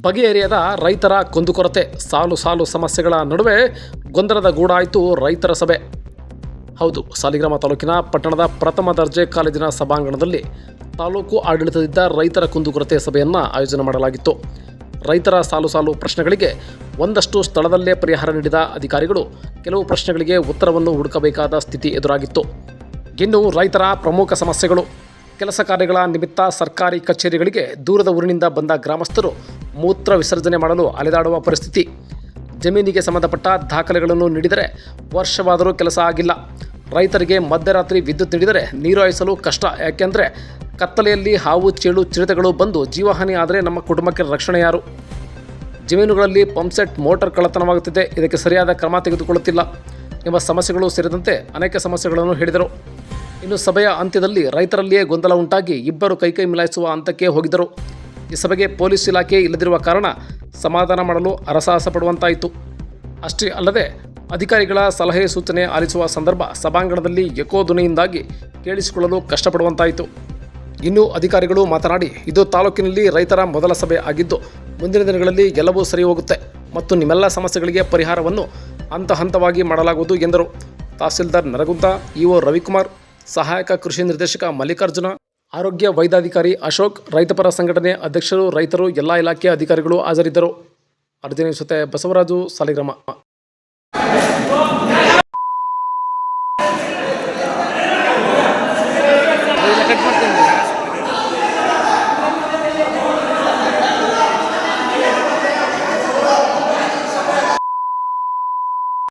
ಬಗೆಹರಿಯದ ರೈತರ ಕುಂದುಕೊರತೆ ಸಾಲು ಸಾಲು ಸಮಸ್ಯೆಗಳ ನಡುವೆ ಗೊಂದಲದ ಗೂಡಾಯಿತು ರೈತರ ಸಭೆ. ಹೌದು, ಸಾಲಿಗ್ರಾಮ ತಾಲೂಕಿನ ಪಟ್ಟಣದ ಪ್ರಥಮ ದರ್ಜೆ ಕಾಲೇಜಿನ ಸಭಾಂಗಣದಲ್ಲಿ ತಾಲೂಕು ಆಡಳಿತದಿಂದ ರೈತರ ಕುಂದುಕೊರತೆ ಸಭೆಯನ್ನು ಆಯೋಜನೆ ಮಾಡಲಾಗಿತ್ತು. ರೈತರ ಸಾಲು ಸಾಲು ಪ್ರಶ್ನೆಗಳಿಗೆ ಒಂದಷ್ಟು ಸ್ಥಳದಲ್ಲೇ ಪರಿಹಾರ ನೀಡಿದ ಅಧಿಕಾರಿಗಳು ಕೆಲವು ಪ್ರಶ್ನೆಗಳಿಗೆ ಉತ್ತರವನ್ನು ಹುಡುಕಬೇಕಾದ ಸ್ಥಿತಿ ಎದುರಾಗಿತ್ತು. ಇನ್ನು ರೈತರ ಪ್ರಮುಖ ಸಮಸ್ಯೆಗಳು. ಕೆಲಸ ಕಾರ್ಯಗಳ ನಿಮಿತ್ತ ಸರ್ಕಾರಿ ಕಚೇರಿಗಳಿಗೆ ದೂರದ ಊರಿನಿಂದ ಬಂದ ಗ್ರಾಮಸ್ಥರು ಮೂತ್ರ ವಿಸರ್ಜನೆ ಮಾಡಲು ಅಲೆದಾಡುವ ಪರಿಸ್ಥಿತಿ. ಜಮೀನಿಗೆ ಸಂಬಂಧಪಟ್ಟ ದಾಖಲೆಗಳನ್ನು ನೀಡಿದರೆ ವರ್ಷವಾದರೂ ಕೆಲಸ ಆಗಿಲ್ಲ. ರೈತರಿಗೆ ಮಧ್ಯರಾತ್ರಿ ವಿದ್ಯುತ್ ನೀಡಿದರೆ ನೀರು ಹಾಯಿಸಲು ಕಷ್ಟ. ಯಾಕೆಂದರೆ ಕತ್ತಲೆಯಲ್ಲಿ ಹಾವು, ಚೇಳು, ಚಿರತೆಗಳು ಬಂದು ಜೀವಹಾನಿ ಆದರೆ ನಮ್ಮ ಕುಟುಂಬಕ್ಕೆ ರಕ್ಷಣೆ ಯಾರು? ಜಮೀನುಗಳಲ್ಲಿ ಪಂಪ್ಸೆಟ್ ಮೋಟರ್ ಕಳ್ಳತನವಾಗುತ್ತಿದೆ. ಇದಕ್ಕೆ ಸರಿಯಾದ ಕ್ರಮ ತೆಗೆದುಕೊಳ್ಳುತ್ತಿಲ್ಲ. ಎಂಬ ಸಮಸ್ಯೆಗಳು ಸೇರಿದಂತೆ ಅನೇಕ ಸಮಸ್ಯೆಗಳನ್ನು ಹೇಳಿದರು. ಇನ್ನು ಸಭೆಯ ಅಂತ್ಯದಲ್ಲಿ ರೈತರಲ್ಲಿಯೇ ಗೊಂದಲ ಉಂಟಾಗಿ ಇಬ್ಬರು ಕೈಕೈ ಮಿಲಾಯಿಸುವ ಹಂತಕ್ಕೆ ಹೋಗಿದ್ದರು. ಈ ಸಭೆಗೆ ಪೊಲೀಸ್ ಇಲಾಖೆ ಇಲ್ಲದಿರುವ ಕಾರಣ ಸಮಾಧಾನ ಮಾಡಲು ಅರಸಾಹಸ ಪಡುವಂತಾಯಿತು ಅಷ್ಟೇ ಅಲ್ಲದೆ ಅಧಿಕಾರಿಗಳ ಸಲಹೆ ಸೂಚನೆ ಆಲಿಸುವ ಸಂದರ್ಭ ಸಭಾಂಗಣದಲ್ಲಿ ಎಕೋ ಧ್ವನಿಯಿಂದಾಗಿ ಕೇಳಿಸಿಕೊಳ್ಳಲು ಕಷ್ಟಪಡುವಂತಾಯಿತು. ಇನ್ನು ಅಧಿಕಾರಿಗಳು ಮಾತನಾಡಿ, ಇದು ತಾಲೂಕಿನಲ್ಲಿ ರೈತರ ಮೊದಲ ಸಭೆ ಆಗಿದ್ದು, ಮುಂದಿನ ದಿನಗಳಲ್ಲಿ ಎಲ್ಲವೂ ಸರಿ ಹೋಗುತ್ತೆ ಮತ್ತು ನಿಮ್ಮೆಲ್ಲ ಸಮಸ್ಯೆಗಳಿಗೆ ಪರಿಹಾರವನ್ನು ಹಂತ ಹಂತವಾಗಿ ಮಾಡಲಾಗುವುದು ಎಂದರು. ತಹಸೀಲ್ದಾರ್ ನರಗುಂದ, ಇಒ ರವಿಕುಮಾರ್, ಸಹಾಯಕ ಕೃಷಿ ನಿರ್ದೇಶಕ ಮಲ್ಲಿಕಾರ್ಜುನ ಆರೋಗ್ಯ ವೈದ್ಯಾಧಿಕಾರಿ ಅಶೋಕ್ ರೈತಪರ ಸಂಘಟನೆ ಅಧ್ಯಕ್ಷರು, ರೈತರು, ಎಲ್ಲ ಇಲಾಖೆ ಅಧಿಕಾರಿಗಳು ಹಾಜರಿದ್ದರು. ಅರ್ಜುನ ಜೊತೆ ಬಸವರಾಜು, ಸಾಲಿಗ್ರಾಮ. ಕಟ್